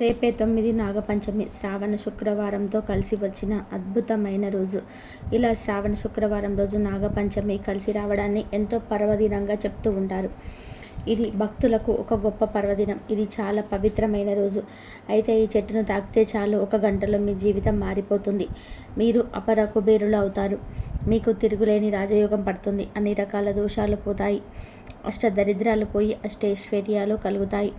రేపే తొమ్మిది నాగపంచమి. శ్రావణ శుక్రవారంతో కలిసి వచ్చిన అద్భుతమైన రోజు. ఇలా శ్రావణ శుక్రవారం రోజు నాగపంచమి కలిసి రావడాన్ని ఎంతో పర్వదినంగా చెప్తూ ఉంటారు. ఇది భక్తులకు ఒక గొప్ప పర్వదినం. ఇది చాలా పవిత్రమైన రోజు. అయితే ఈ చెట్టును తాకితే చాలు ఒక గంటలో మీ జీవితం మారిపోతుంది. మీరు అపర కుబేరులు అవుతారు. మీకు తిరుగులేని రాజయోగం పడుతుంది. అన్ని రకాల దోషాలు పోతాయి. అష్ట దరిద్రాలు పోయి అష్టైశ్వర్యాలు కలుగుతాయి.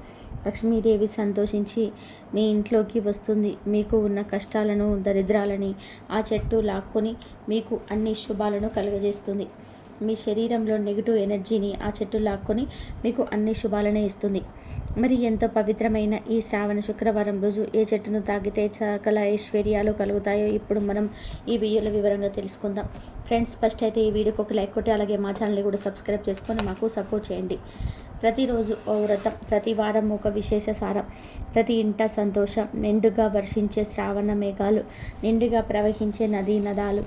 లక్ష్మీదేవి సంతోషించి మీ ఇంట్లోకి వస్తుంది. మీకు ఉన్న కష్టాలను దరిద్రాలని ఆ చెట్టు లాక్కొని మీకు అన్ని శుభాలను కలుగజేస్తుంది. మీ శరీరంలో నెగిటివ్ ఎనర్జీని ఆ చెట్టు లాక్కొని మీకు అన్ని శుభాలనే ఇస్తుంది. మరి ఎంతో పవిత్రమైన ఈ శ్రావణ శుక్రవారం రోజు ఏ చెట్టును తాగితే సకల ఐశ్వర్యాలు కలుగుతాయో ఇప్పుడు మనం ఈ వీడియోలో వివరంగా తెలుసుకుందాం. ఫ్రెండ్స్ ఫస్ట్ అయితే ఈ వీడియోకి ఒక లైక్ కొట్టి అలాగే మా ఛానల్ని కూడా సబ్స్క్రైబ్ చేసుకొని మాకు సపోర్ట్ చేయండి. ప్రతిరోజు ఓ వ్రతం ప్రతి వారం ఒక విశేష సారం ప్రతి ఇంట సంతోషం నిండుగా వర్షించే శ్రావణ మేఘాలు నిండుగా ప్రవహించే నదీ నదాలు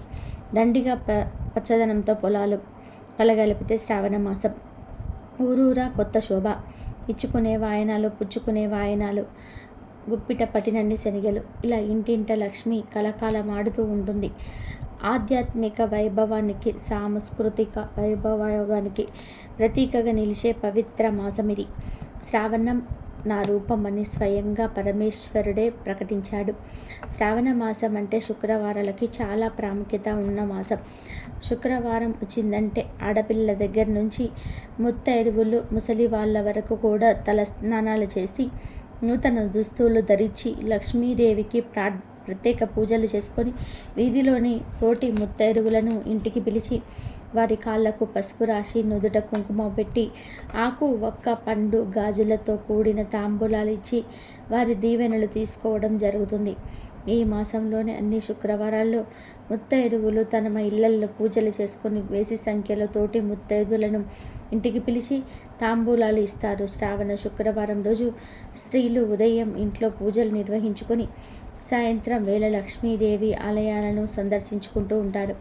దండిగా ప పచ్చదనంతో పొలాలు కలగలిపితే శ్రావణ మాసం. ఊరూరా కొత్త శోభ ఇచ్చుకునే వాయనాలు పుచ్చుకునే వాయనాలు గుప్పిట పట్టినన్ని శనిగలు. ఇలా ఇంటింట లక్ష్మి కలకాలం ఆడుతూ ఉంటుంది. ఆధ్యాత్మిక వైభవానికి సాంస్కృతిక వైభవానికి ప్రతీకగా నిలిచే పవిత్ర మాసం ఇది శ్రావణం నా రూపమని స్వయంగా పరమేశ్వరుడే ప్రకటించాడు. శ్రావణ మాసం అంటే శుక్రవారాలకి చాలా ప్రాముఖ్యత ఉన్న మాసం. శుక్రవారం వచ్చిందంటే ఆడపిల్లల దగ్గర నుంచి ముత్తైదువులు ముసలి వాళ్ళ వరకు కూడా తల స్నానాలు చేసి నూతన దుస్తులు ధరించి లక్ష్మీదేవికి ప్రా ప్రత్యేక పూజలు చేసుకొని వీధిలోని తోటి ముత్తైదువులను ఇంటికి పిలిచి వారి కాళ్ళకు పసుపు రాసి నుదుట కుంకుమ పెట్టి ఆకు ఒక్క పండు గాజులతో కూడిన తాంబూలాలు ఇచ్చి వారి దీవెనలు తీసుకోవడం జరుగుతుంది. ఈ మాసంలోని అన్ని శుక్రవారాల్లో ముత్తైదువులు తన ఇళ్ళల్లో పూజలు చేసుకొని వేసి సంఖ్యలో తోటి ముత్తైదులను ఇంటికి పిలిచి తాంబూలాలు ఇస్తారు. శ్రావణ శుక్రవారం రోజు స్త్రీలు ఉదయం ఇంట్లో పూజలు నిర్వహించుకొని సాయంత్రం వేళ లక్ష్మీదేవి ఆలయాలను సందర్శించుకుంటూ ఉంటారు.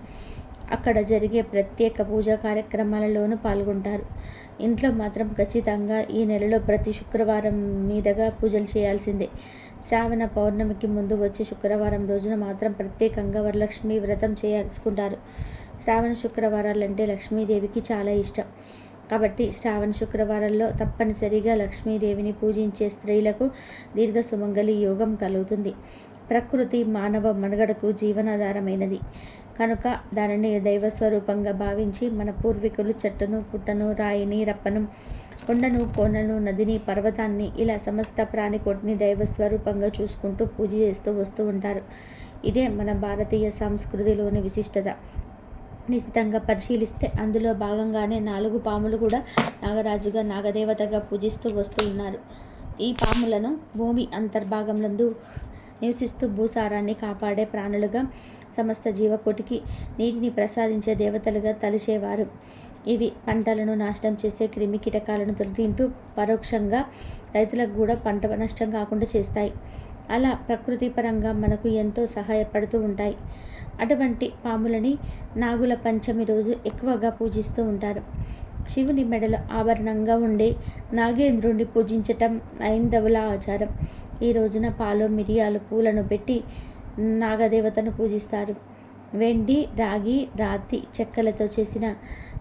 అక్కడ జరిగే ప్రత్యేక పూజా కార్యక్రమాలలోనూ పాల్గొంటారు. ఇంట్లో మాత్రం ఖచ్చితంగా ఈ నెలలో ప్రతి శుక్రవారం మీదుగా పూజలు చేయాల్సిందే. శ్రావణ పౌర్ణమికి ముందు వచ్చే శుక్రవారం రోజున మాత్రం ప్రత్యేకంగా వరలక్ష్మి వ్రతం చేసుకుంటారు శ్రావణ శుక్రవారాలంటే లక్ష్మీదేవికి చాలా ఇష్టం. కాబట్టి శ్రావణ శుక్రవారంలో తప్పనిసరిగా లక్ష్మీదేవిని పూజించే స్త్రీలకు దీర్ఘ సుమంగళి యోగం కలుగుతుంది. ప్రకృతి మానవ మనుగడకు జీవనాధారమైనది. కనుక దానిని దైవస్వరూపంగా భావించి మన పూర్వీకులు చెట్టును పుట్టను రాయిని రప్పను కొండను కోనను నదిని పర్వతాన్ని ఇలా సమస్త ప్రాణికోటిని దైవస్వరూపంగా చూసుకుంటూ పూజ చేస్తూ వస్తూ ఉంటారు. ఇదే మన భారతీయ సంస్కృతిలోని విశిష్టత. నిశితంగా పరిశీలిస్తే అందులో భాగంగానే నాలుగు పాములు కూడా నాగరాజుగా నాగదేవతగా పూజిస్తూ వస్తూ ఉన్నారు. ఈ పాములను భూమి అంతర్భాగంలందు నివసిస్తూ భూసారాన్ని కాపాడే ప్రాణులుగా సమస్త జీవకోటికి నీటిని ప్రసాదించే దేవతలుగా తలిచేవారు. ఇవి పంటలను నాశనం చేసే క్రిమి కీటకాలను తొలగింటూ పరోక్షంగా రైతులకు కూడా పంట నష్టం కాకుండా చేస్తాయి. అలా ప్రకృతి పరంగా మనకు ఎంతో సహాయపడుతూ ఉంటాయి. అటువంటి పాములని నాగుల పంచమి రోజు ఎక్కువగా పూజిస్తూ ఉంటారు. శివుని మెడలో ఆభరణంగా ఉండే నాగేంద్రుడిని పూజించటం ఐందవుల ఆచారం. ఈ రోజున పాలు మిరియాలు పూలను పెట్టి నాగదేవతను పూజిస్తారు. వెండి రాగి రాతి చెక్కలతో చేసిన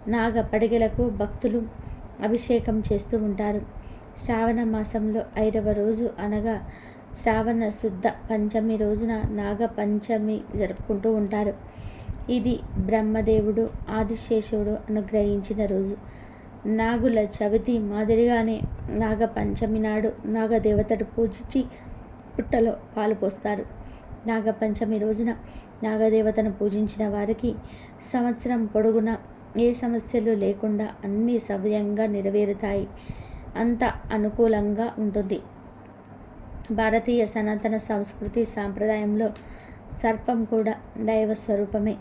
నాగ పడిగలకు భక్తులు అభిషేకం చేస్తూ ఉంటారు. శ్రావణ మాసంలో ఐదవ రోజు అనగా శ్రావణ శుద్ధ పంచమి రోజున నాగ పంచమి జరుపుకుంటూ ఉంటారు. ఇది బ్రహ్మదేవుడు ఆదిశేషుడు అనుగ్రహించిన రోజు. నాగుల చవితి మాదిరిగానే నాగ పంచమి నాడు నాగదేవతను పూజించి పుట్టలో పాలు పోస్తారు. నాగపంచమి రోజున నాగదేవతను పూజించిన వారికి సంవత్సరం పొడుగున ఏ సమస్యలు లేకుండా అన్నీ సవ్యంగా నెరవేరుతాయి. అంత అనుకూలంగా ఉంటుంది. భారతీయ సనాతన సంస్కృతి సాంప్రదాయంలో సర్పం కూడా దైవ స్వరూపమే.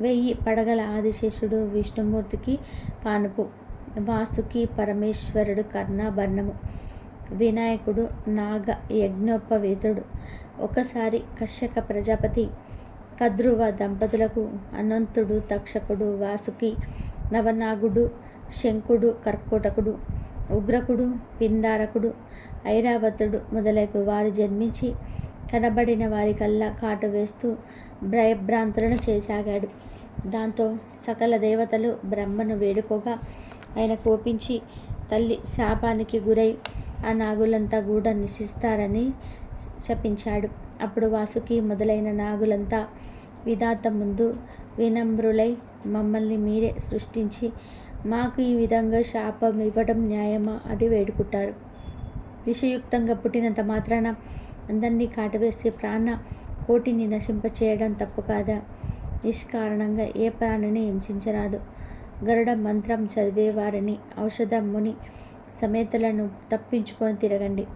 వెయ్యి పడగల ఆదిశేషుడు విష్ణుమూర్తికి పానుపు వాసుకి పరమేశ్వరుడు కర్ణాభరణము వినాయకుడు నాగ యజ్ఞోపవేతుడు ఒకసారి కశ్యక ప్రజాపతి కద్రువ దంపతులకు అనంతుడు తక్షకుడు వాసుకి నవనాగుడు శంకుడు కర్కోటకుడు ఉగ్రకుడు పిందారకుడు ఐరావతుడు మొదలైన వారు జన్మించి కనబడిన వారికల్లా కాటు వేస్తూ భయభ్రాంతులను చేసాగాడు దాంతో సకల దేవతలు బ్రహ్మను వేడుకోగా ఆయన కోపించి తల్లి శాపానికి గురై ఆ నాగులంతా కూడా నిశిస్తారని శపించాడు. అప్పుడు వాసుకి మొదలైన నాగులంతా విధాత ముందు వినమ్రులై మమ్మల్ని మీరే సృష్టించి మాకు ఈ విధంగా శాపం ఇవ్వడం న్యాయమా అని వేడుకుంటారు. విషయుక్తంగా పుట్టినంత మాత్రాన అందరినీ కాటవేసే ప్రాణ కోటిని నశింపచేయడం తప్పు కాదా? నిష్కారణంగా ఏ ప్రాణిని హింసించరాదు. గరుడ మంత్రం చదివేవారిని ఔషధ ముని సమేతలను తప్పించుకొని తిరగండి.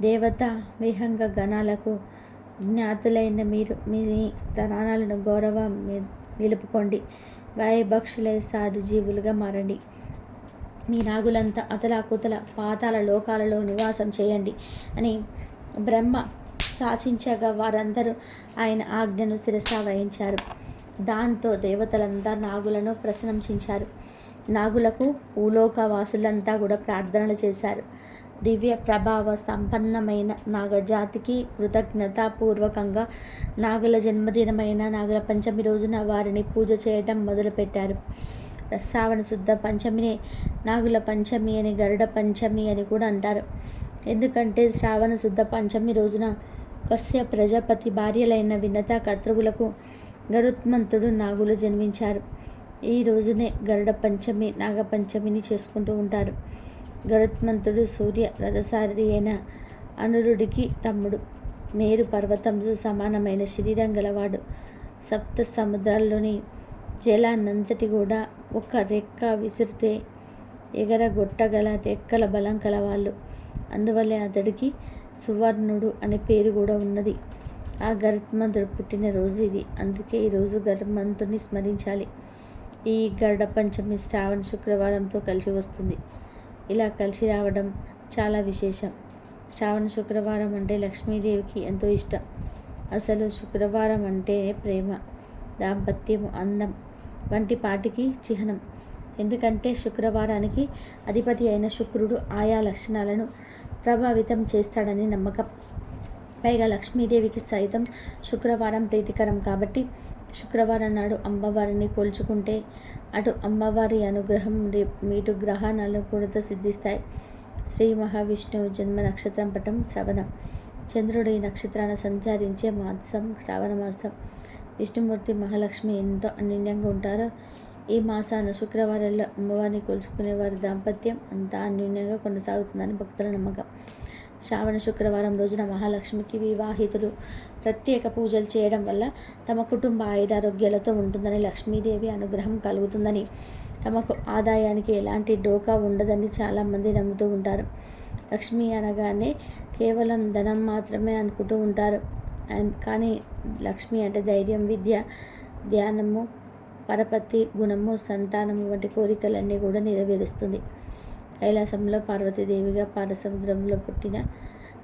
దేవత విహంగ గణాలకు జ్ఞాతులైన మీరు మీ స్థానాలను గౌరవం నిలుపుకోండి. వాయుభక్షులై సాధు జీవులుగా మారండి. మీ నాగులంతా అతలాకుతల పాతాల లోకాలలో నివాసం చేయండి అని బ్రహ్మ శాసించగా వారందరూ ఆయన ఆజ్ఞను శిరస వహించారు. దాంతో దేవతలంతా నాగులను ప్రశంసించారు నాగులకు భూలోక వాసులంతా కూడా ప్రార్థనలు చేశారు. దివ్య ప్రభావ సంపన్నమైన నాగజాతికి కృతజ్ఞతాపూర్వకంగా నాగుల జన్మదినమైన నాగుల పంచమి రోజున వారిని పూజ చేయటం మొదలుపెట్టారు. శ్రావణ శుద్ధ పంచమిని నాగుల పంచమి అని గరుడ పంచమి అని కూడా అంటారు. ఎందుకంటే శ్రావణ శుద్ధ పంచమి రోజున వస్య ప్రజాపతి భార్యలైన వినత కత్రువులకు గరుత్మంతుడు నాగులు జన్మించారు. ఈ రోజునే గరుడ పంచమి నాగపంచమిని చేసుకుంటూ ఉంటారు. గరుత్మంతుడు సూర్య రథసారథి అయిన అనురుడికి తమ్ముడు. మేరు పర్వతంతో సమానమైన శరీరం గలవాడు. సప్త సముద్రాల్లోని జలాన్నంతటి కూడా ఒక రెక్క విసిరితే ఎగరగొట్టగల రెక్కల బలం కలవాళ్ళు. అందువల్లే అతడికి సువర్ణుడు అనే పేరు కూడా ఉన్నది. ఆ గరుత్మంతుడు పుట్టినరోజు ఇది. అందుకే ఈరోజు గరుత్మంతుడిని స్మరించాలి. ఈ గరుడ పంచమి శ్రావణ శుక్రవారంతో కలిసి వస్తుంది. ఇలా కలిసి రావడం చాలా విశేషం. శ్రావణ శుక్రవారం అంటే లక్ష్మీదేవికి ఎంతో ఇష్టం. అసలు శుక్రవారం అంటే ప్రేమ దాంపత్యము అందం వంటి పాటికి చిహ్నం. ఎందుకంటే శుక్రవారానికి అధిపతి అయిన శుక్రుడు ఆయా లక్షణాలను ప్రభావితం చేస్తాడని నమ్మకం. పైగా లక్ష్మీదేవికి సైతం శుక్రవారం ప్రీతికరం కాబట్టి శుక్రవారం నాడు అమ్మవారిని కొలుచుకుంటే అటు అమ్మవారి అనుగ్రహం మీటు గ్రహణాలు కూడా సిద్ధిస్తాయి. శ్రీ మహావిష్ణువు జన్మ నక్షత్రం పటం శ్రవణం. చంద్రుడు ఈ నక్షత్రాన సంచరించే మాసం శ్రావణ మాసం. విష్ణుమూర్తి మహాలక్ష్మి ఎంతో అన్యోన్యంగా ఉంటారో. ఈ మాసాన శుక్రవారంలో అమ్మవారిని కొలుచుకునే వారి దాంపత్యం అంతా అన్యోన్యంగా కొనసాగుతుందని భక్తుల నమ్మకం. శ్రావణ శుక్రవారం రోజున మహాలక్ష్మికి వివాహితులు ప్రత్యేక పూజలు చేయడం వల్ల తమ కుటుంబ ఆయుధారోగ్యాలతో ఉంటుందని లక్ష్మీదేవి అనుగ్రహం కలుగుతుందని తమకు ఆదాయానికి ఎలాంటి డోకా ఉండదని చాలామంది నమ్ముతూ ఉంటారు. లక్ష్మి అనగానే కేవలం ధనం మాత్రమే అనుకుంటూ ఉంటారు. కానీ లక్ష్మి అంటే ధైర్యం విద్య ధ్యానము పరపతి గుణము సంతానము వంటి కోరికలన్నీ కూడా నెరవేరుస్తుంది. కైలాసంలో పార్వతీదేవిగా పారసముద్రంలో పుట్టిన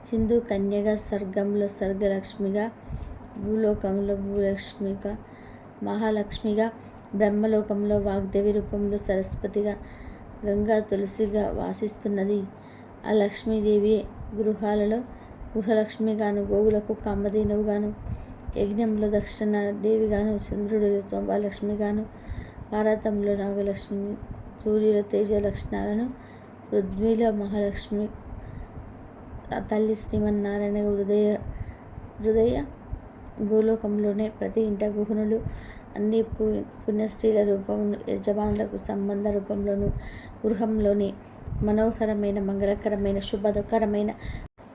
సింధు కన్యగా స్వర్గంలో స్వర్గలక్ష్మిగా భూలోకంలో భూలక్ష్మిగా మహాలక్ష్మిగా బ్రహ్మలోకంలో వాగ్దేవి రూపంలో సరస్వతిగా గంగా తులసిగా వాసిస్తున్నది. ఆ లక్ష్మీదేవి గృహాలలో గృహలక్ష్మిగాను గోవులకు కమ్మదీనువుగాను యజ్ఞంలో దక్షిణ దేవిగాను చంద్రుడు సోమలక్ష్మిగాను భారతంలో నాగలక్ష్మి సూర్యుల తేజ లక్షణాలను పృథ్వీల మహాలక్ష్మి తల్లి శ్రీమన్నారాయణ హృదయ హృదయ భూలోకంలోనే ప్రతి ఇంట గుహనులు అన్ని పు పుణ్యస్త్రీల రూపం యజమానులకు సంబంధ రూపంలోను గృహంలోని మనోహరమైన మంగళకరమైన శుభకరమైన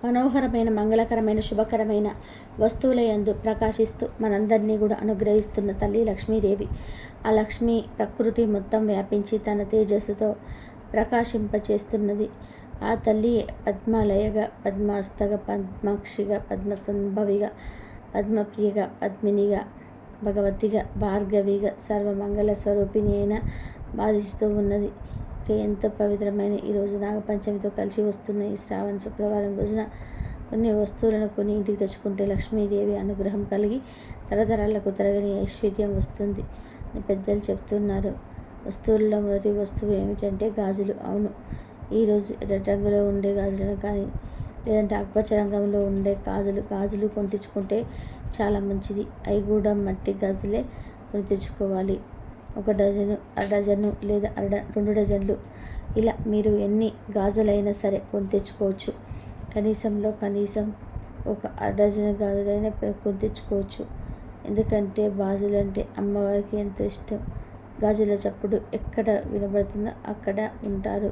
మనోహరమైన మంగళకరమైన శుభకరమైన వస్తువుల యందు ప్రకాశిస్తూ మనందరినీ కూడా అనుగ్రహిస్తున్న తల్లి లక్ష్మీదేవి. ఆ లక్ష్మి ప్రకృతి మొత్తం వ్యాపించి తన తేజస్సుతో ప్రకాశింపచేస్తున్నది. ఆ తల్లి పద్మాలయగా పద్మాస్తగా పద్మాక్షిగా పద్మసంభవిగా పద్మప్రియగా పద్మినిగా భగవతిగా భార్గవిగా సర్వమంగళ స్వరూపిణి అయిన బాధిస్తూ ఉన్నది. ఎంతో పవిత్రమైన ఈరోజు నాగపంచమితో కలిసి వస్తున్న ఈ శ్రావణ శుక్రవారం రోజున కొన్ని వస్తువులను కొన్ని ఇంటికి తెచ్చుకుంటే లక్ష్మీదేవి అనుగ్రహం కలిగి తరతరాలకు తరగని ఐశ్వర్యం వస్తుంది అని పెద్దలు చెప్తున్నారు వస్తువుల్లో మొదటి వస్తువు ఏమిటంటే గాజులు. అవును ఈరోజు ఎర్ర రంగులో ఉండే గాజులను కానీ లేదంటే ఆకుపచ్చ రంగంలో ఉండే గాజులు గాజులు కొని తెచ్చుకుంటే చాలా మంచిది. అవి కూడా మట్టి గాజులే కొని తెచ్చుకోవాలి ఒక డజను అర డజను లేదా అర రెండు డజన్లు. ఇలా మీరు ఎన్ని గాజులైనా సరే కొని తెచ్చుకోవచ్చు కనీసంలో కనీసం ఒక అర డజన్ గాజులైనా కొని తెచ్చుకోవచ్చు ఎందుకంటే గాజులు అంటే అమ్మవారికి ఎంతో ఇష్టం. గాజుల చప్పుడు ఎక్కడ వినబడుతుందో అక్కడ ఉంటారు.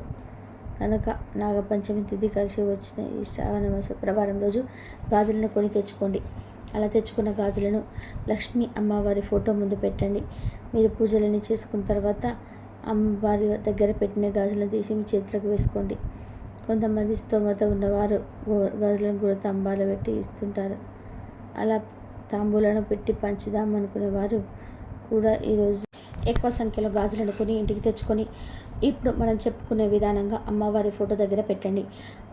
కనుక నాగపంచమి తిథి కలిసి వచ్చిన ఈ శ్రావణ శుక్రవారం రోజు గాజులను కొని తెచ్చుకోండి. అలా తెచ్చుకున్న గాజులను లక్ష్మీ అమ్మవారి ఫోటో ముందు పెట్టండి. మీరు పూజలని చేసుకున్న తర్వాత అమ్మవారి దగ్గర పెట్టిన గాజులను తీసి మీ చేతులకు వేసుకోండి. కొంతమంది స్తోమత ఉన్నవారు గాజులను కూడా తంబాలు పెట్టి ఇస్తుంటారు. అలా తాంబూలను పెట్టి పంచుదాం అనుకునేవారు కూడా ఈరోజు ఎక్కువ సంఖ్యలో గాజులను కొని ఇంటికి తెచ్చుకొని ఇప్పుడు మనం చెప్పుకునే విధానంగా అమ్మవారి ఫోటో దగ్గర పెట్టండి.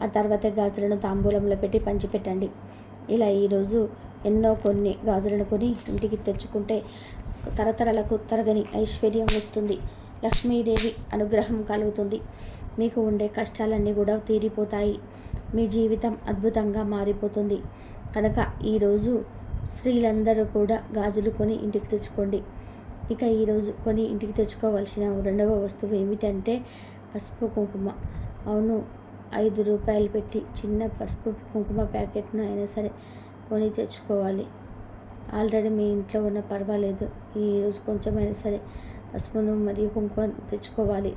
ఆ తర్వాత గాజులను తాంబూలంలో పెట్టి పంచిపెట్టండి ఇలా ఈరోజు ఎన్నో కొన్ని గాజులను కొని ఇంటికి తెచ్చుకుంటే తరతరాలకు తరగని ఐశ్వర్యం వస్తుంది. లక్ష్మీదేవి అనుగ్రహం కలుగుతుంది. మీకు ఉండే కష్టాలన్నీ కూడా తీరిపోతాయి. మీ జీవితం అద్భుతంగా మారిపోతుంది. కనుక ఈరోజు స్త్రీలందరూ కూడా గాజులు కొని ఇంటికి తెచ్చుకోండి. ఇక ఈరోజు కొని ఇంటికి తెచ్చుకోవాల్సిన రెండవ వస్తువు ఏమిటంటే పసుపు కుంకుమ. అవును ఐదు రూపాయలు పెట్టి చిన్న పసుపు కుంకుమ ప్యాకెట్ను అయినా సరే కొని తెచ్చుకోవాలి. ఆల్రెడీ మీ ఇంట్లో ఉన్న పర్వాలేదు ఈరోజు కొంచెమైనా సరే పసుపును మరియు కుంకుమ తెచ్చుకోవాలి.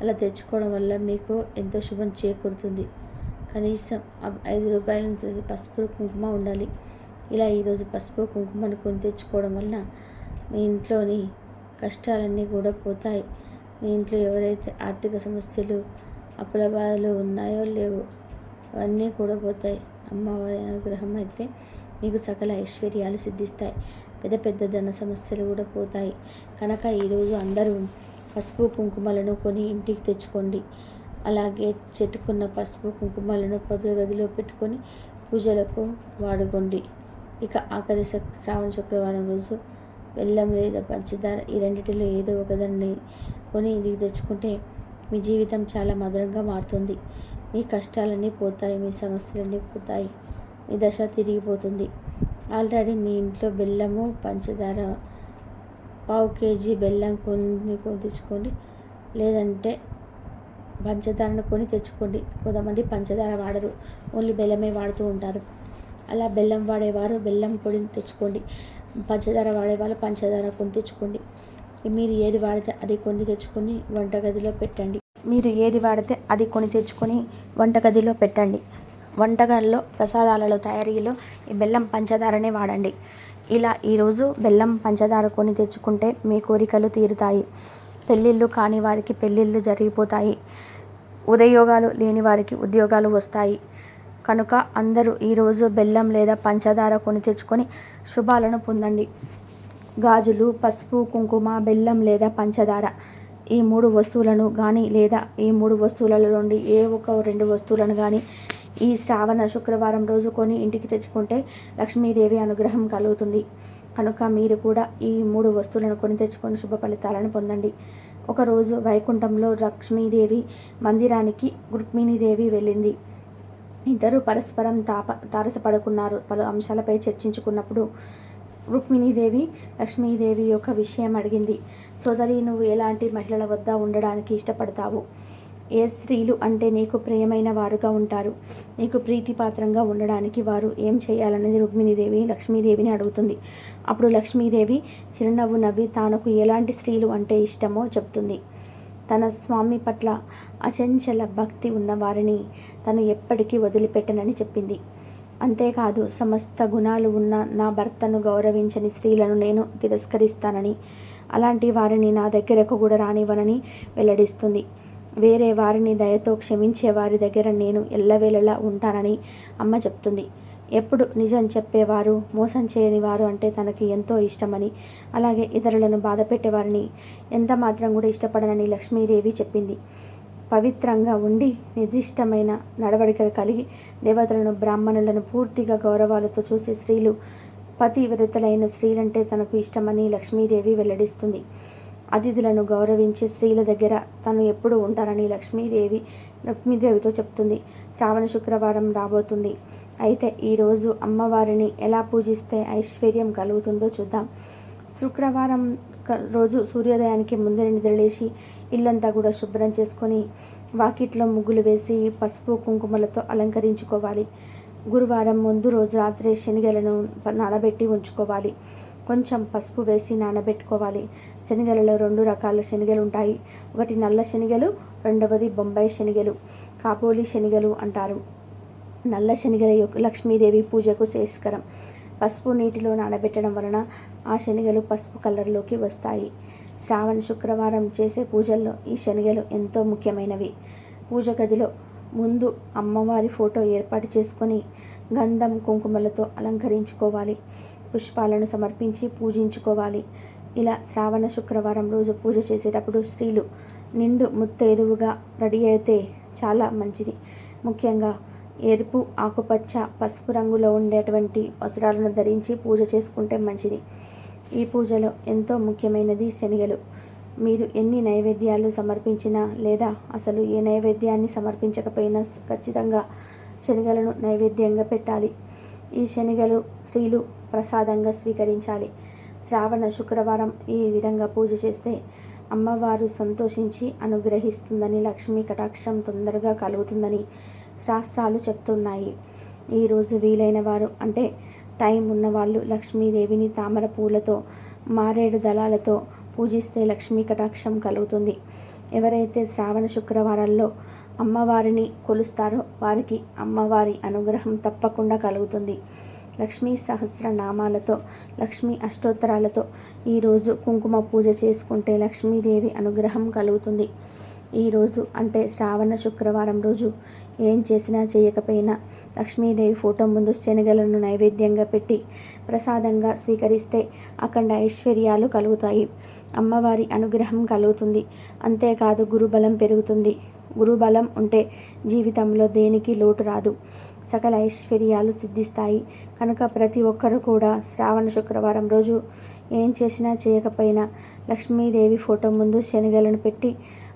అలా తెచ్చుకోవడం వల్ల మీకు ఎంతో శుభం చేకూరుతుంది. కనీసం ఐదు రూపాయల పసుపు కుంకుమ ఉండాలి. ఇలా ఈరోజు పసుపు కుంకుమను కొని తెచ్చుకోవడం వల్ల మీ ఇంట్లోని కష్టాలన్నీ కూడా పోతాయి. మీ ఇంట్లో ఎవరైతే ఆర్థిక సమస్యలు అప్పుల బాధలు ఉన్నాయో లేవో అవన్నీ కూడా పోతాయి. అమ్మవారి అనుగ్రహం అయితే మీకు సకల ఐశ్వర్యాలు సిద్ధిస్తాయి. పెద్ద పెద్ద ధన సమస్యలు కూడా పోతాయి. కనుక ఈరోజు అందరూ పసుపు కుంకుమలను కొని ఇంటికి తెచ్చుకోండి. అలాగే చెట్టుకున్న పసుపు కుంకుమలను పొద్దు గదిలో పెట్టుకొని పూజలకు వాడుకోండి. ఇక ఆఖరి శ్రావణ శుక్రవారం రోజు బెల్లం లేదా పంచదార ఈ రెండింటిలో ఏదో ఒకదాన్ని కొని ఇంటికి తెచ్చుకుంటే మీ జీవితం చాలా మధురంగా మారుతుంది. మీ కష్టాలన్నీ పోతాయి మీ సమస్యలన్నీ పోతాయి మీ దశ తిరిగిపోతుంది. ఆల్రెడీ మీ ఇంట్లో బెల్లము పంచదార పావు కేజీ బెల్లం కొని కొని తెచ్చుకోండి. లేదంటే పంచదారను కొని తెచ్చుకోండి. కొంతమంది పంచదార వాడరు. ఓన్లీ బెల్లమే వాడుతూ ఉంటారు. అలా బెల్లం వాడేవారు. బెల్లం పొడిని తెచ్చుకోండి. పంచదార వాడేవాళ్ళు పంచదార కొని తెచ్చుకోండి మీరు ఏది వాడితే అది కొని తెచ్చుకొని వంటగదిలో పెట్టండి. మీరు ఏది వాడితే అది కొని తెచ్చుకొని వంటగదిలో పెట్టండి. వంటగదిలో ప్రసాదాలలో తయారీలో ఈ బెల్లం పంచదారనే వాడండి. ఇలా ఈరోజు బెల్లం పంచదార కొని తెచ్చుకుంటే మీ కోరికలు తీరుతాయి. పెళ్ళిళ్ళు కాని వారికి పెళ్ళిళ్ళు జరిగిపోతాయి. ఉదయోగాలు లేని వారికి ఉద్యోగాలు వస్తాయి. కనుక అందరూ ఈరోజు బెల్లం లేదా పంచదార కొని తెచ్చుకొని శుభాలను పొందండి. గాజులు పసుపు కుంకుమ బెల్లం లేదా పంచదార ఈ మూడు వస్తువులను కానీ లేదా ఈ మూడు వస్తువులలో నుండి ఏ ఒక రెండు వస్తువులను కానీ ఈ శ్రావణ శుక్రవారం రోజు కొని ఇంటికి తెచ్చుకుంటే లక్ష్మీదేవి అనుగ్రహం కలుగుతుంది. కనుక మీరు కూడా ఈ మూడు వస్తువులను కొని తెచ్చుకొని శుభ ఫలితాలను పొందండి. ఒకరోజు వైకుంఠంలో లక్ష్మీదేవి మందిరానికి రుక్మిణీదేవి వెళ్ళింది. ఇద్దరు పరస్పరం తాప తారసపడుకున్నారు. పలు అంశాలపై చర్చించుకున్నప్పుడు రుక్మిణీదేవి లక్ష్మీదేవి యొక్క విషయం అడిగింది. సోదరి నువ్వు ఎలాంటి మహిళల వద్ద ఉండడానికి ఇష్టపడతావు? ఏ స్త్రీలు అంటే నీకు ప్రియమైన వారుగా ఉంటారు? నీకు ప్రీతిపాత్రంగా ఉండడానికి వారు ఏం చేయాలనేది రుక్మిణీదేవి లక్ష్మీదేవిని అడుగుతుంది. అప్పుడు లక్ష్మీదేవి చిరునవ్వు నవ్వి తనకు ఎలాంటి స్త్రీలు అంటే ఇష్టమో చెప్తుంది. తన స్వామి పట్ల అచంచల భక్తి ఉన్న వారిని తను ఎప్పటికీ వదిలిపెట్టనని చెప్పింది. అంతేకాదు సమస్త గుణాలు ఉన్న నా భర్తను గౌరవించని స్త్రీలను నేను తిరస్కరిస్తానని అలాంటి వారిని నా దగ్గరకు కూడా రానివ్వనని వెల్లడిస్తుంది. వేరే వారిని దయతో క్షమించే వారి దగ్గర నేను ఎల్లవేళలా ఉంటానని అమ్మ చెప్తుంది. ఎప్పుడు నిజం చెప్పేవారు మోసం చేయని వారు అంటే తనకి ఎంతో ఇష్టమని అలాగే ఇతరులను బాధ పెట్టేవారిని ఎంత మాత్రం కూడా ఇష్టపడనని లక్ష్మీదేవి చెప్పింది. పవిత్రంగా ఉండి నిర్దిష్టమైన నడవడికలు కలిగి దేవతలను బ్రాహ్మణులను పూర్తిగా గౌరవాలతో చూసే స్త్రీలు పతివ్రతలైన స్త్రీలంటే తనకు ఇష్టమని లక్ష్మీదేవి వెల్లడిస్తుంది. అతిథులను గౌరవించే స్త్రీల దగ్గర తను ఎప్పుడు ఉంటారని లక్ష్మీదేవి లక్ష్మీదేవితో చెప్తుంది. శ్రావణ శుక్రవారం రాబోతుంది. అయితే ఈరోజు అమ్మవారిని ఎలా పూజిస్తే ఐశ్వర్యం కలుగుతుందో చూద్దాం. శుక్రవారం రోజు సూర్యోదయానికి ముందర నిద్రలేసి ఇల్లంతా కూడా శుభ్రం చేసుకొని వాకిట్లో ముగ్గులు వేసి పసుపు కుంకుమలతో అలంకరించుకోవాలి. గురువారం ముందు రోజు రాత్రి శనగలను నానబెట్టి ఉంచుకోవాలి. కొంచెం పసుపు వేసి నానబెట్టుకోవాలి. శనగలలో రెండు రకాల శనగలు ఉంటాయి. ఒకటి నల్ల శనగలు రెండవది బొంబాయి శనగలు కాపోలి శనగలు అంటారు. నల్ల శనగల యొక్క లక్ష్మీదేవి పూజకు శేష్కరం. పసుపు నీటిలో నానబెట్టడం వలన ఆ శనగలు పసుపు కలర్లోకి వస్తాయి. శ్రావణ శుక్రవారం చేసే పూజల్లో ఈ శనగలు ఎంతో ముఖ్యమైనవి. పూజ గదిలో ముందు అమ్మవారి ఫోటో ఏర్పాటు చేసుకొని గంధం కుంకుమలతో అలంకరించుకోవాలి. పుష్పాలను సమర్పించి పూజించుకోవాలి. ఇలా శ్రావణ శుక్రవారం రోజు పూజ చేసేటప్పుడు స్త్రీలు నిండు ముత్తైదువుగా రెడీ అయితే చాలా మంచిది. ముఖ్యంగా ఎరుపు ఆకుపచ్చ పసుపు రంగులో ఉండేటువంటి వస్త్రాలను ధరించి పూజ చేసుకుంటే మంచిది. ఈ పూజలో ఎంతో ముఖ్యమైనది శనగలు. మీరు ఎన్ని నైవేద్యాలు సమర్పించినా లేదా అసలు ఏ నైవేద్యాన్ని సమర్పించకపోయినా ఖచ్చితంగా శనగలను నైవేద్యంగా పెట్టాలి. ఈ శనగలు స్త్రీలు ప్రసాదంగా స్వీకరించాలి. శ్రావణ శుక్రవారం ఈ విధంగా పూజ చేస్తే అమ్మవారు సంతోషించి అనుగ్రహిస్తుందని లక్ష్మీ కటాక్షం తొందరగా కలుగుతుందని శాస్త్రాలు చెప్తున్నాయి. ఈరోజు వీలైన వారు అంటే టైం ఉన్నవాళ్ళు లక్ష్మీదేవిని తామర పూలతో మారేడు దళాలతో పూజిస్తే లక్ష్మీ కటాక్షం కలుగుతుంది. ఎవరైతే శ్రావణ శుక్రవారాల్లో అమ్మవారిని కొలుస్తారో వారికి అమ్మవారి అనుగ్రహం తప్పకుండా కలుగుతుంది. లక్ష్మీ సహస్రనామాలతో లక్ష్మీ అష్టోత్తరాలతో ఈరోజు కుంకుమ పూజ చేసుకుంటే లక్ష్మీదేవి అనుగ్రహం కలుగుతుంది. ఈరోజు అంటే శ్రావణ శుక్రవారం రోజు ఏం చేసినా చేయకపోయినా లక్ష్మీదేవి ఫోటో ముందు శనగలను నైవేద్యంగా పెట్టి ప్రసాదంగా స్వీకరిస్తే అఖండ ఐశ్వర్యాలు కలుగుతాయి. అమ్మవారి అనుగ్రహం కలుగుతుంది. అంతేకాదు గురుబలం పెరుగుతుంది. గురుబలం ఉంటే జీవితంలో దేనికి లోటు రాదు. సకల ఐశ్వర్యాలు సిద్ధిస్తాయి. కనుక ప్రతి ఒక్కరు కూడా శ్రావణ శుక్రవారం రోజు ఏం చేసినా చేయకపోయినా లక్ష్మీదేవి ఫోటో ముందు శనగలను పెట్టి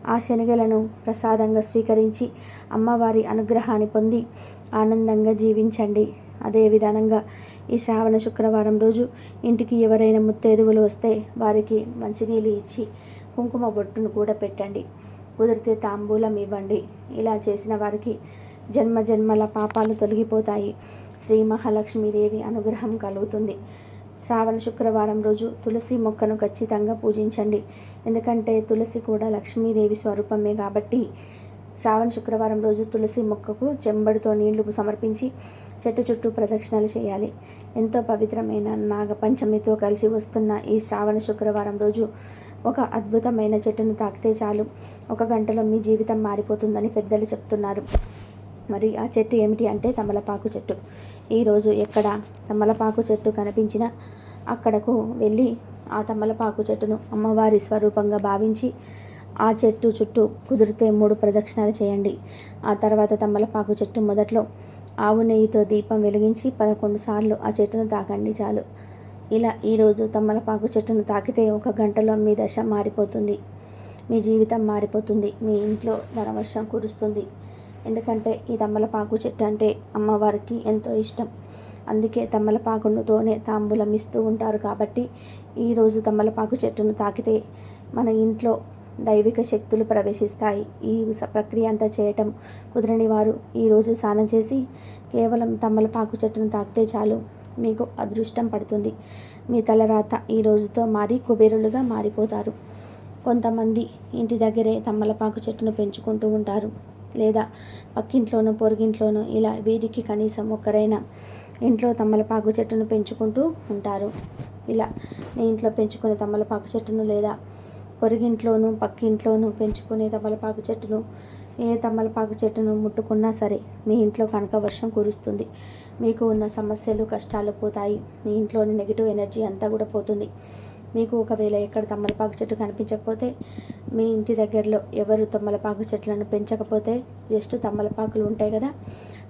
ఆ శనగలను ప్రసాదంగా స్వీకరించి అమ్మవారి అనుగ్రహాన్ని పొంది ఆనందంగా జీవించండి. అదే విధానంగా ఈ శ్రావణ శుక్రవారం రోజు ఇంటికి ఎవరైనా ముత్తేదువులు వస్తే వారికి మంచినీళ్ళు ఇచ్చి కుంకుమ బొట్టును కూడా పెట్టండి. కుదిరితే తాంబూలం ఇవ్వండి. ఇలా చేసిన వారికి జన్మ జన్మల పాపాలు తొలగిపోతాయి. శ్రీ మహాలక్ష్మీదేవి అనుగ్రహం కలుగుతుంది. శ్రావణ శుక్రవారం రోజు తులసి మొక్కను ఖచ్చితంగా పూజించండి. ఎందుకంటే తులసి కూడా లక్ష్మీదేవి స్వరూపమే కాబట్టి శ్రావణ శుక్రవారం రోజు తులసి మొక్కకు చెంబడితో నీళ్ళు సమర్పించి చెట్టు చుట్టూ ప్రదక్షిణలు చేయాలి. ఎంతో పవిత్రమైన నాగపంచమితో కలిసి వస్తున్న ఈ శ్రావణ శుక్రవారం రోజు ఒక అద్భుతమైన చెట్టును తాకితే చాలు. ఒక గంటలో మీ జీవితం మారిపోతుందని పెద్దలు చెప్తున్నారు. మరి ఆ చెట్టు ఏమిటి అంటే తమలపాకు చెట్టు. ఈరోజు ఎక్కడ తమలపాకు చెట్టు కనిపించినా అక్కడకు వెళ్ళి ఆ తమలపాకు చెట్టును అమ్మవారి స్వరూపంగా భావించి ఆ చెట్టు చుట్టూ కుదిరితే మూడు ప్రదక్షిణాలు చేయండి. ఆ తర్వాత తమలపాకు చెట్టు మొదట్లో ఆవు నెయ్యితో దీపం వెలిగించి పదకొండు సార్లు ఆ చెట్టును తాకండి చాలు. ఇలా ఈరోజు తమలపాకు చెట్టును తాకితే ఒక గంటలో మీ దశ మారిపోతుంది. మీ జీవితం మారిపోతుంది. మీ ఇంట్లో ధనవర్షం కురుస్తుంది. ఎందుకంటే ఈ తమలపాకు చెట్టు అంటే అమ్మవారికి ఎంతో ఇష్టం. అందుకే తమలపాకునుతోనే తాంబూలం ఇస్తూ ఉంటారు కాబట్టి ఈరోజు తమలపాకు చెట్టును తాకితే మన ఇంట్లో దైవిక శక్తులు ప్రవేశిస్తాయి. ఈ ప్రక్రియ అంతా చేయటం కుదరని వారు ఈరోజు స్నానం చేసి కేవలం తమలపాకు చెట్టును తాకితే చాలు. మీకు అదృష్టం పడుతుంది. మీ తలరాత ఈ రోజుతో మారి కుబేరులుగా మారిపోతారు. కొంతమంది ఇంటి దగ్గరే తమలపాకు చెట్టును పెంచుకుంటూ ఉంటారు. లేదా పక్కింట్లోనూ పొరుగింట్లోనూ ఇలా వీధికి కనీసం ఒక్కరైనా ఇంట్లో తమలపాకు చెట్టును పెంచుకుంటూ ఉంటారు. ఇలా మీ ఇంట్లో పెంచుకునే తమలపాకు చెట్టును లేదా పొరుగింట్లోనూ పక్కింట్లోనూ పెంచుకునే తమలపాకు చెట్టును ఏ తమలపాకు చెట్టును ముట్టుకున్నా సరే మీ ఇంట్లో కనుక వర్షం కురుస్తుంది. మీకు ఉన్న సమస్యలు కష్టాలు పోతాయి. మీ ఇంట్లోని నెగిటివ్ ఎనర్జీ అంతా కూడా పోతుంది. మీకు ఒకవేళ ఎక్కడ తమలపాకు చెట్టు కనిపించకపోతే మీ ఇంటి దగ్గరలో ఎవరు తమలపాకు చెట్లను పెంచకపోతే జస్ట్ తమలపాకులు ఉంటాయి కదా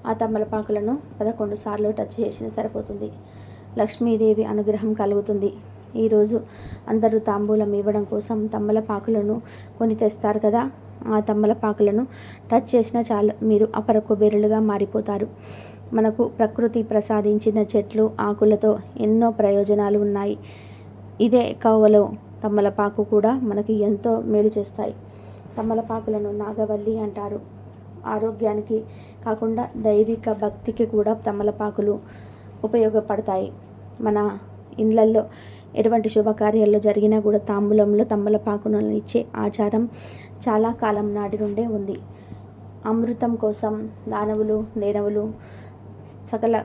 ఆ తమలపాకులను పదకొండు సార్లు టచ్ చేసినా సరిపోతుంది. లక్ష్మీదేవి అనుగ్రహం కలుగుతుంది. ఈరోజు అందరూ తాంబూలం ఇవ్వడం కోసం తమ్మలపాకులను కొని తెస్తారు కదా ఆ తమ్మలపాకులను టచ్ చేసినా చాలు మీరు అపర కుబేరులుగా మారిపోతారు. మనకు ప్రకృతి ప్రసాదించిన చెట్లు ఆకులతో ఎన్నో ప్రయోజనాలు ఉన్నాయి. ఇదే కవ్వలో తమ్మలపాకు కూడా మనకి ఎంతో మేలు చేస్తాయి. తమ్మలపాకులను నాగవల్లి అంటారు. ఆరోగ్యానికి కాకుండా దైవిక భక్తికి కూడా తమ్మలపాకులు ఉపయోగపడతాయి. మన ఇండ్లల్లో ఎటువంటి శుభకార్యాల్లో జరిగినా కూడా తాంబూలంలో తమ్మలపాకును ఇచ్చే ఆచారం చాలా కాలం నాటి నుండే ఉంది. అమృతం కోసం దానవులు నేనవులు సకల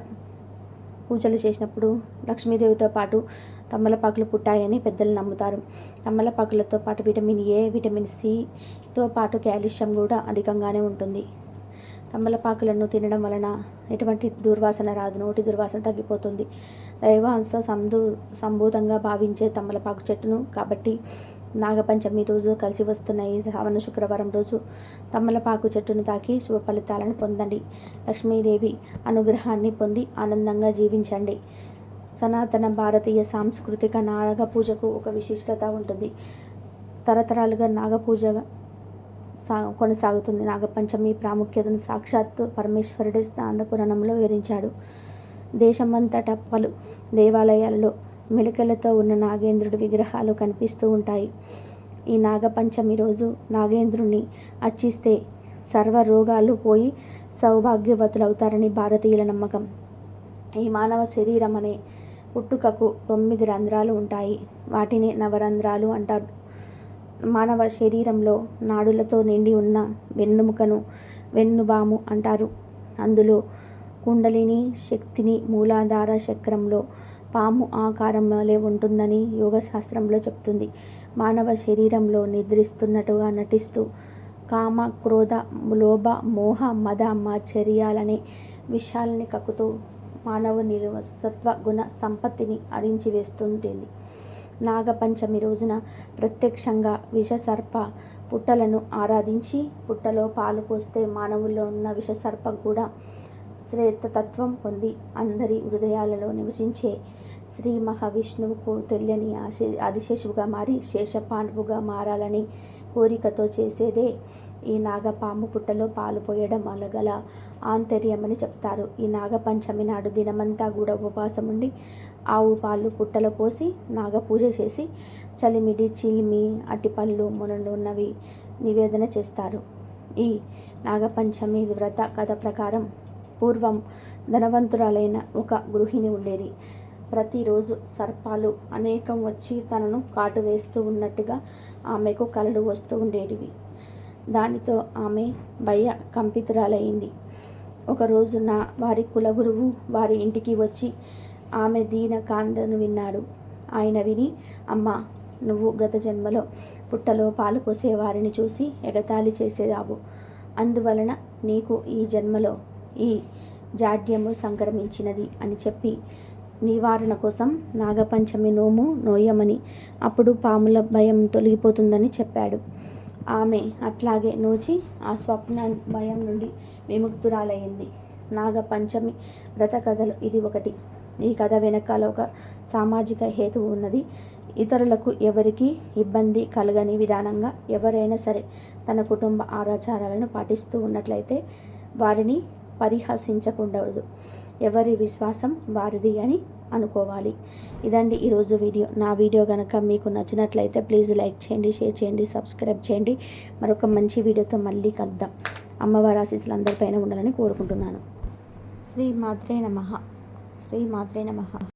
పూజలు చేసినప్పుడు లక్ష్మీదేవితో పాటు తమ్మలపాకులు పుట్టాయని పెద్దలు నమ్ముతారు. తమ్మలపాకులతో పాటు విటమిన్ ఏ విటమిన్ సితో పాటు కాల్షియం కూడా అధికంగానే ఉంటుంది. తమ్మలపాకులను తినడం వలన ఎటువంటి దుర్వాసన రాదు. నోటి దుర్వాసన తగ్గిపోతుంది. దైవాంశ సందు సంభూతంగా భావించే తమ్మలపాకు చెట్టును కాబట్టి నాగపంచమి రోజు కలిసి వస్తున్న ఈ శ్రావణ శుక్రవారం రోజు తమ్మలపాకు చెట్టును తాకి శుభ ఫలితాలను పొందండి. లక్ష్మీదేవి అనుగ్రహాన్ని పొంది ఆనందంగా జీవించండి. సనాతన భారతీయ సాంస్కృతిక నాగ పూజకు ఒక విశిష్టత ఉంటుంది. తరతరాలుగా నాగపూజ సా కొనసాగుతుంది. నాగపంచమి ప్రాముఖ్యతను సాక్షాత్తు పరమేశ్వరుడే స్నానపురాణంలో వివరించాడు. దేశమంతటా పలు దేవాలయాలలో మెలికలతో ఉన్న నాగేంద్రుడి విగ్రహాలు కనిపిస్తూ ఉంటాయి. ఈ నాగపంచమి రోజు నాగేంద్రుణ్ణి అర్చిస్తే సర్వ రోగాలు పోయి సౌభాగ్యవతులవుతారని భారతీయుల నమ్మకం. ఈ మానవ శరీరం అనే పుట్టుకకు తొమ్మిది రంధ్రాలు ఉంటాయి. వాటిని నవరంధ్రాలు అంటారు. మానవ శరీరంలో నాడులతో నిండి ఉన్న వెన్నుముకను వెన్నుబాము అంటారు. అందులో కుండలిని శక్తిని మూలాధార చక్రంలో పాము ఆకారంలో ఉంటుందని యోగశాస్త్రంలో చెప్తుంది. మానవ శరీరంలో నిద్రిస్తున్నట్టుగా నటిస్తూ కామ క్రోధ లోభ మోహ మద మాచర్యాలనే విషయాలని కక్కుతూ మానవుని సత్వ గుణ సంపత్తిని అరించి వేస్తుంటుంది నాగపంచమి రోజున ప్రత్యక్షంగా విషసర్ప పుట్టలను ఆరాధించి పుట్టలో పాలు పోస్తే మానవుల్లో ఉన్న విషసర్ప కూడా శ్రేతత్వం పొంది అందరి హృదయాలలో నివసించే శ్రీ మహావిష్ణువుకు తెలియని ఆశే ఆదిశేషువుగా మారి శేషపాండవుగా మారాలని కోరికతో చేసేదే ఈ నాగపాము పుట్టలో పాలు పోయడం అలగల ఆంతర్యమని చెప్తారు. ఈ నాగపంచమి నాడు దినమంతా కూడా ఉపవాసం ఉండి ఆవు పాలు పుట్టలో పోసి నాగపూజ చేసి చలిమిడి చిలిమి అటిపళ్ళు మునలు ఉన్నవి నివేదన చేస్తారు. ఈ నాగపంచమి వ్రత కథ ప్రకారం పూర్వం ధనవంతురాలైన ఒక గృహిణి ఉండేది. ప్రతిరోజు సర్పాలు అనేకం వచ్చి తనను కాటు వేస్తూ ఉన్నట్టుగా ఆమెకు కలలు వస్తూ ఉండేటివి. దానితో ఆమె భయ కంపితురాలయ్యింది ఒకరోజున వారి కులగురువు వారి ఇంటికి వచ్చి ఆమె దీన కాందను విన్నాడు. ఆయన విని అమ్మ నువ్వు గత జన్మలో పుట్టలో పాలు పోసే వారిని చూసి ఎగతాళి చేసేదావు. అందువలన నీకు ఈ జన్మలో ఈ జాడ్యము సంక్రమించినది అని చెప్పి నివారణ కోసం నాగపంచమి నోము నోయమని అప్పుడు పాముల భయం తొలగిపోతుందని చెప్పాడు. ఆమె అట్లాగే నోచి ఆ స్వప్న భయం నుండి విముక్తురాలయ్యింది నాగపంచమి వ్రత కథలు ఇది ఒకటి. ఈ కథ వెనకాల ఒక సామాజిక హేతువు ఉన్నది. ఇతరులకు ఎవరికి ఇబ్బంది కలగని విధానంగా ఎవరైనా సరే తన కుటుంబ ఆచారాలను పాటిస్తూ ఉన్నట్లయితే వారిని పరిహసించకూడదు. ఎవరి విశ్వాసం వారిది అని అనుకోవాలి. ఇదండి ఈరోజు వీడియో. నా వీడియో కనుక మీకు నచ్చినట్లయితే ప్లీజ్ లైక్ చేయండి షేర్ చేయండి సబ్స్క్రైబ్ చేయండి. మరొక మంచి వీడియోతో మళ్ళీ కలుద్దాం. అమ్మవారి ఆశీస్సులు అందరిపైన ఉండాలని కోరుకుంటున్నాను. శ్రీ మాత్రే నమ. శ్రీ మాత్రే నమ.